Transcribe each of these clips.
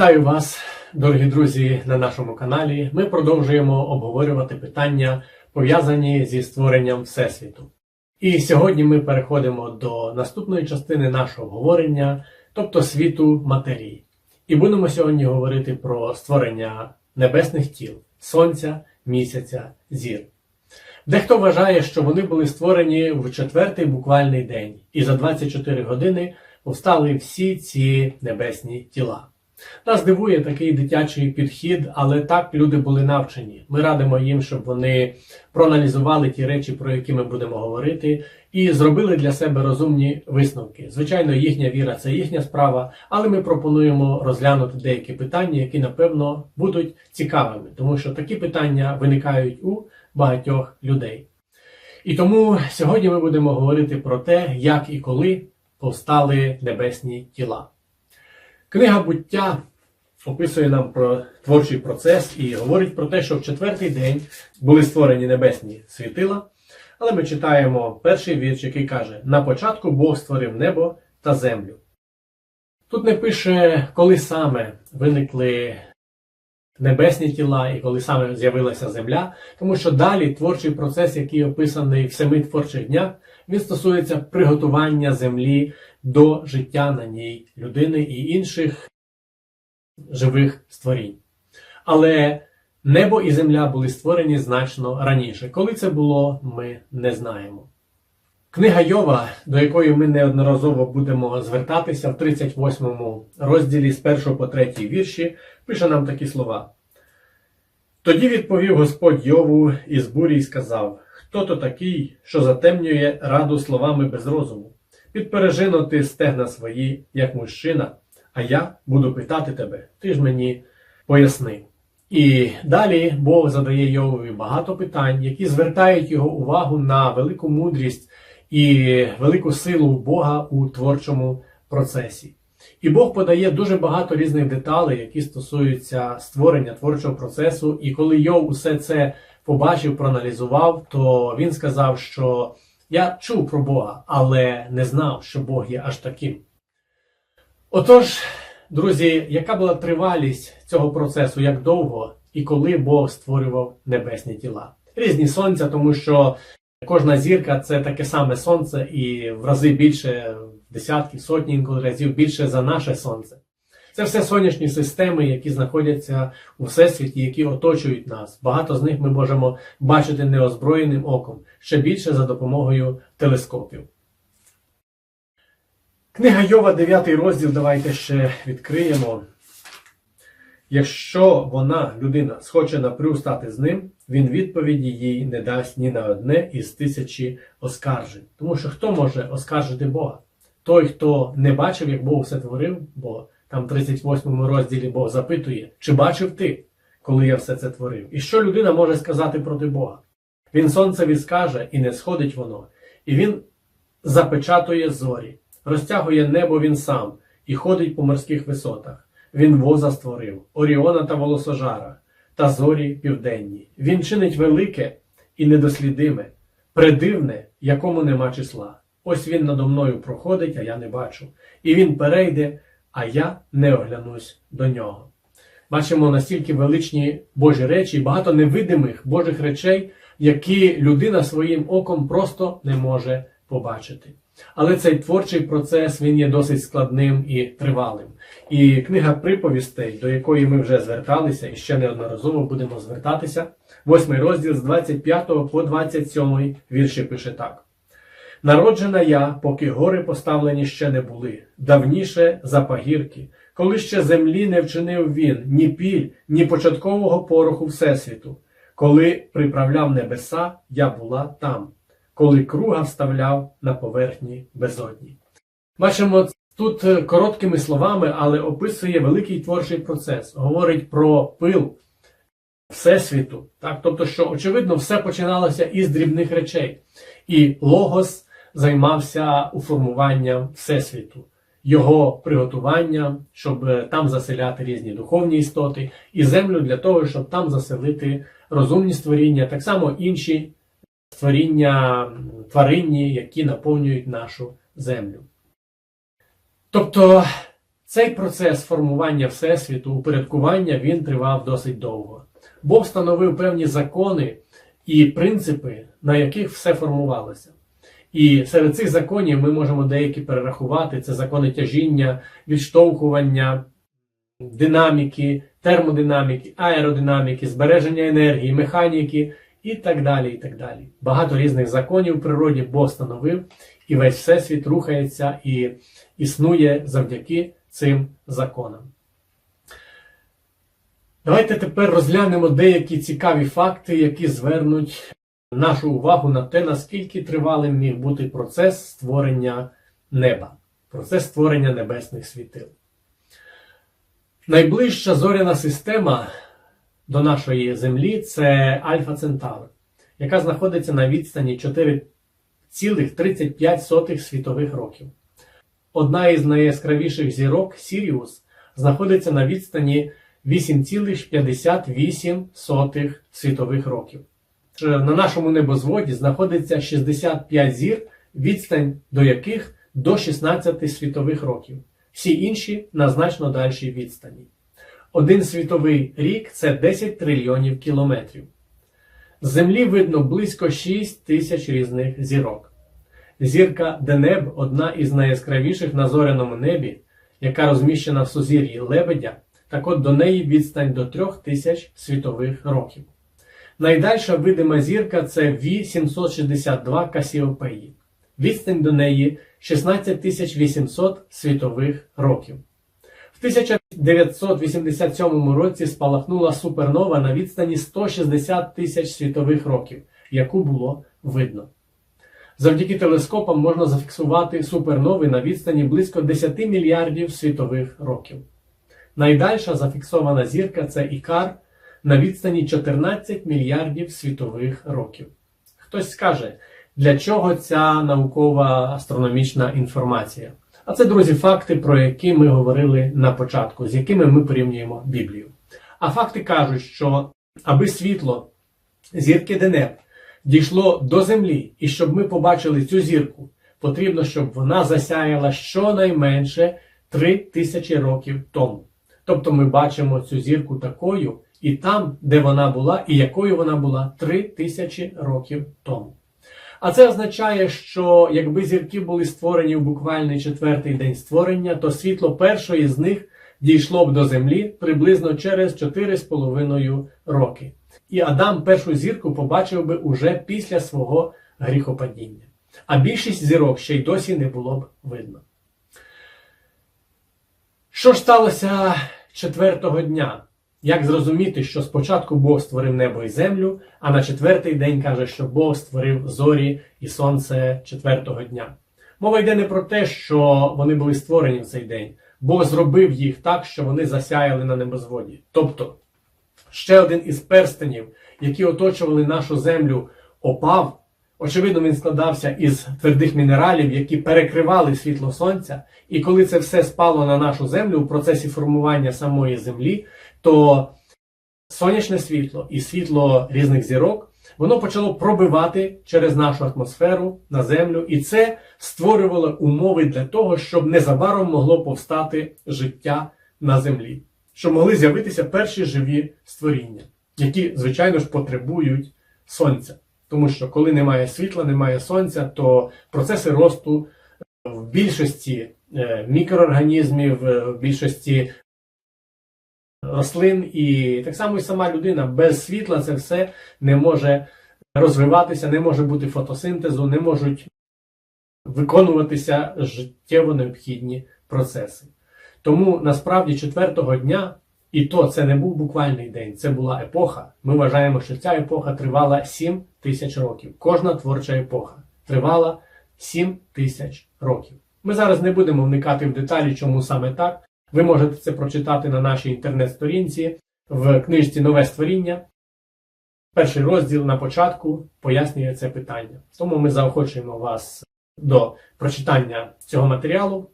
Вітаю вас, дорогі друзі, на нашому каналі. Ми продовжуємо обговорювати питання, пов'язані зі створенням Всесвіту. І сьогодні ми переходимо до наступної частини нашого обговорення, тобто світу матерії. І будемо сьогодні говорити про створення небесних тіл, сонця, місяця, зір. Дехто вважає, що вони були створені в четвертий буквальний день, і за 24 години повстали всі ці небесні тіла. Нас дивує такий дитячий підхід, але так люди були навчені. Ми радимо їм, щоб вони проаналізували ті речі, про які ми будемо говорити, і зробили для себе розумні висновки. Звичайно, їхня віра це їхня справа, але ми пропонуємо розглянути деякі питання, які напевно будуть цікавими, тому що такі питання виникають у багатьох людей. І тому сьогодні ми будемо говорити про те, як і коли повстали небесні тіла. Книга буття описує нам про творчий процес і говорить про те, що в четвертий день були створені небесні світила. Але ми читаємо перший вірш, який каже: На початку Бог створив небо та землю. Тут не пише, коли саме виникли небесні тіла і коли саме з'явилася земля, тому що далі творчий процес, який описаний в семи творчих днях, він стосується приготування землі до життя на ній людини і інших живих створінь. Але небо і земля були створені значно раніше. Коли це було, ми не знаємо. Книга Йова, до якої ми неодноразово будемо звертатися в 38 розділі з 1 по 3 вірші, пише нам такі слова. Тоді відповів Господь Йову із бурі й сказав: Хто то такий, що затемнює раду словами без розуму? Підпережино ти стегна свої, як мужчина, а я буду питати тебе, ти ж мені поясни. І далі Бог задає Йовові багато питань, які звертають його увагу на велику мудрість і велику силу Бога у творчому процесі. І Бог подає дуже багато різних деталей, які стосуються створення творчого процесу. І коли Йов усе це побачив, проаналізував, то він сказав, що я чув про Бога, але не знав, що Бог є аж таким. Отож, друзі, яка була тривалість цього процесу, як довго і коли Бог створював небесні тіла? Різні сонця, тому що кожна зірка це таке саме сонце, і в рази більше, десятки, сотні інколи разів більше за наше сонце. Це все сонячні системи, які знаходяться у всесвіті, які оточують нас. Багато з них ми можемо бачити неозброєним оком, ще більше за допомогою телескопів. Книга Йова, 9 розділ, давайте ще відкриємо. Якщо вона, людина, схоче напрю стати з ним, він відповіді їй не дасть ні на одне із тисячі оскаржень. Тому що хто може оскаржити Бога? Той, хто не бачив, як Бог все творив, бо там в 38 розділі Бог запитує, чи бачив ти, коли я все це творив? І що людина може сказати проти Бога? Він сонцеві скаже, і не сходить воно, і він запечатує зорі, розтягує небо він сам і ходить по морських висотах. Він воза створив, Оріона та волосожара, та зорі південні. Він чинить велике і недослідиме, придивне, якому нема числа. Ось він надо мною проходить, а я не бачу. І він перейде, а я не оглянусь до нього. Бачимо настільки величні Божі речі, багато невидимих Божих речей, які людина своїм оком просто не може побачити. Але цей творчий процес він є досить складним і тривалим. І книга приповістей, до якої ми вже зверталися і ще неодноразово будемо звертатися, восьмий розділ з 25 по 27 вірші пише так. Народжена я, поки гори поставлені ще не були, давніше за пагірки, коли ще землі не вчинив він ні піль, ні початкового пороху Всесвіту. Коли приправляв небеса, я була там, коли круга вставляв на поверхні безодні. Бачимо тут е, короткими словами, але описує великий творчий процес, говорить про пил Всесвіту. Так? Тобто, що, очевидно, все починалося із дрібних речей. І Логос займався уформуванням Всесвіту, його приготуванням, щоб е, там заселяти різні духовні істоти, і землю для того, щоб там заселити розумні створіння, так само інші створіння тваринні, які наповнюють нашу землю. Тобто Цей процес формування Всесвіту, упорядкування, він тривав досить довго. Бог встановив певні закони і принципи, на яких все формувалося. І серед цих законів ми можемо деякі перерахувати: це закони тяжіння, відштовхування, динаміки, термодинаміки, аеродинаміки, збереження енергії, механіки і так далі. і так далі. Багато різних законів в природі Бог встановив, і весь всесвіт рухається і існує завдяки цим законам. Давайте тепер розглянемо деякі цікаві факти, які звернуть нашу увагу на те, наскільки тривалим міг бути процес створення неба, процес створення небесних світил. Найближча зоряна система до нашої Землі це Альфа Центавр, яка знаходиться на відстані 4,35 світових років. Одна із найяскравіших зірок Сіріус знаходиться на відстані 8,58 світових років. На нашому небозводі знаходиться 65 зір, відстань до яких до 16 світових років. Всі інші на значно дальшій відстані. Один світовий рік це 10 трильйонів кілометрів. З Землі видно близько 6 тисяч різних зірок. Зірка Денеб одна із найяскравіших на зоряному небі, яка розміщена в сузір'ї Лебедя, так от до неї відстань до 3000 світових років. Найдальша видима зірка це V762 Касіопеї. Відстань до неї 16800 світових років. В 1987 році спалахнула супернова на відстані 160 тисяч світових років, яку було видно. Завдяки телескопам можна зафіксувати супернови на відстані близько 10 мільярдів світових років. Найдальша зафіксована зірка це Ікар на відстані 14 мільярдів світових років. Хтось скаже, для чого ця наукова астрономічна інформація? А це, друзі, факти, про які ми говорили на початку, з якими ми порівнюємо Біблію. А факти кажуть, що аби світло зірки Денеп дійшло до землі, і щоб ми побачили цю зірку, потрібно, щоб вона засяяла щонайменше 3 тисячі років тому. Тобто ми бачимо цю зірку такою, і там, де вона була, і якою вона була 3 тисячі років тому. А це означає, що якби зірки були створені в буквальний четвертий день створення, то світло першої з них дійшло б до землі приблизно через 4,5 роки. І Адам першу зірку побачив би уже після свого гріхопадіння. А більшість зірок ще й досі не було б видно. Що ж сталося четвертого дня? Як зрозуміти, що спочатку Бог створив небо і землю, а на четвертий день каже, що Бог створив зорі і сонце четвертого дня? Мова йде не про те, що вони були створені в цей день. Бог зробив їх так, що вони засяяли на небозводі. Тобто, ще один із перстенів, які оточували нашу землю, опав. Очевидно, він складався із твердих мінералів, які перекривали світло сонця. І коли це все спало на нашу землю у процесі формування самої землі, то сонячне світло і світло різних зірок воно почало пробивати через нашу атмосферу на землю, і це створювало умови для того, щоб незабаром могло повстати життя на землі, щоб могли з'явитися перші живі створіння, які, звичайно ж, потребують сонця. Тому що коли немає світла, немає сонця, то процеси росту в більшості е, мікроорганізмів, е, в більшості рослин, і так само і сама людина без світла це все не може розвиватися, не може бути фотосинтезу, не можуть виконуватися життєво необхідні процеси. Тому насправді четвертого дня. І то це не був буквальний день, це була епоха. Ми вважаємо, що ця епоха тривала 7 тисяч років. Кожна творча епоха тривала 7 тисяч років. Ми зараз не будемо вникати в деталі, чому саме так. Ви можете це прочитати на нашій інтернет-сторінці в книжці Нове створіння. Перший розділ на початку пояснює це питання. Тому ми заохочуємо вас до прочитання цього матеріалу.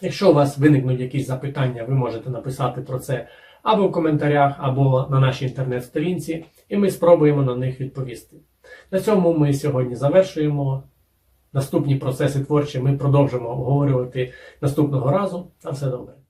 Якщо у вас виникнуть якісь запитання, ви можете написати про це або в коментарях, або на нашій інтернет-сторінці, і ми спробуємо на них відповісти. На цьому ми сьогодні завершуємо. Наступні процеси творчі ми продовжимо обговорювати наступного разу. На все добре.